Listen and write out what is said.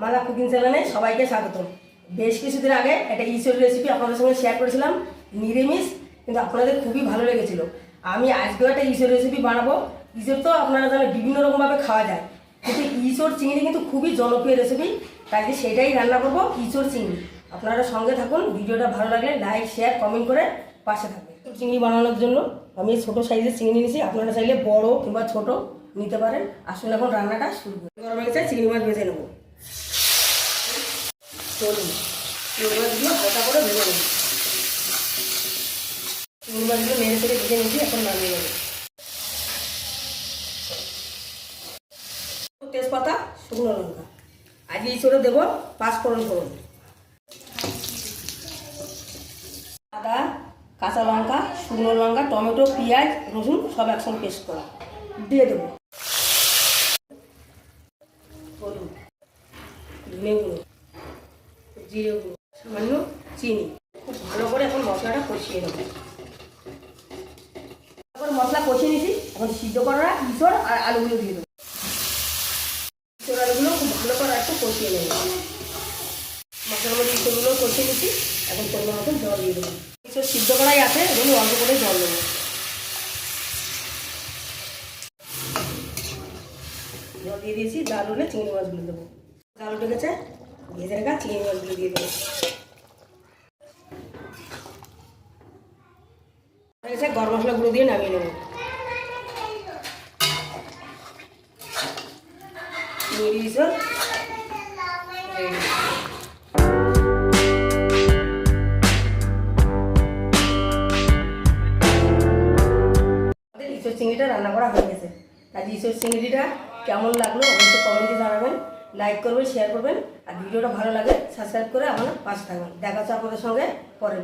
Bangla cooking চ্যানেলে সবাইকে স্বাগত বেশ কিছুদিন আগে একটা ইসের রেসিপি আপনাদের সঙ্গে শেয়ার করেছিলাম, নিরামিষ, কিন্তু আপনাদের খুবই ভালো লেগেছিল। আমি আজকেও একটা ইসের রেসিপি বানাবো। ইসের তো আপনারা জানেন, বিভিন্ন রকমভাবে খাওয়া যায়। কিন্তু ইসোর চিংড়ি কিন্তু খুবই জনপ্রিয় রেসিপি তাই সেটাই রান্না করব ইসোর চিংড়ি। আপনারা সঙ্গে থাকুন, ভিডিওটা ভালো লাগলে লাইক শেয়ার কমেন্ট করে পাশে ইঁচড় চিংড়ি বানানোর জন্য আমি ছোটো সাইজের চিংড়ি নিয়েছি, আপনারা চাইলে বড় কিংবা ছোট নিতে পারেন। আসলে এখন রান্নাটা শুরু করি। গরম হয়ে গেছে চিংড়ি মাছ ভেজে নেব। চলুন। চিংড়ি মাছগুলো হালকা করে ভেজে নেব। মাছগুলো মেরে থেকে ভেজে নিয়েছি, এখন নামিয়ে নেব। তেজপাতা, শুকনো লঙ্কা। আজকে এই ছোটো দেবো পাঁচ ফোড়ন ফোড়ন। আদা, কাঁচা লঙ্কা, শুকনো লঙ্কা, টমেটো, পেঁয়াজ, রসুন সব একসঙ্গে পেস্ট করা। দিয়ে দেবো। হলুদ, ধনে গুঁড়ো। জিরে গুঁড়ো, সামান্য চিনি। খুব ভালো করে এখন মশলাটা কষিয়ে নেব। তারপর মশলা কষিয়ে নিয়েছি, এখন সিদ্ধ করা ইঁচড় আর আলুগুলো দিয়ে দেবো। ইঁচড় আলুগুলো খুব ভালো করে একটু কষিয়ে নেব। মশলার মধ্যে ইঁচড়গুলো কষিয়ে নিচ্ছি এখন পরিমাণ মতো জল দিয়ে দেবো। ইঁচড় সিদ্ধ করাই আছে এবং অল্প করে জল দেবো। জল দিয়ে দিয়েছি, ডাল হলে চিংড়ি মাছগুলো দেবো। ডাল উঠে ভেজে রাখা চিংড়ি মাছগুলো দিয়ে দেবো গরম মশলা গুঁড়ো দিয়ে নামিয়ে নেব আমাদের ইঁচড় চিংড়িটা রান্না করা হয়ে গেছে আজ ইঁচড় চিংড়িটা কেমন লাগল অবশ্যই কমেন্টে জানাবেন লাইক করবেন শেয়ার করবেন, আর ভিডিওটা ভালো লাগে সাবস্ক্রাইব করে আমার পাশে থাকবেন। দেখা হচ্ছে আপনাদের সঙ্গে পরের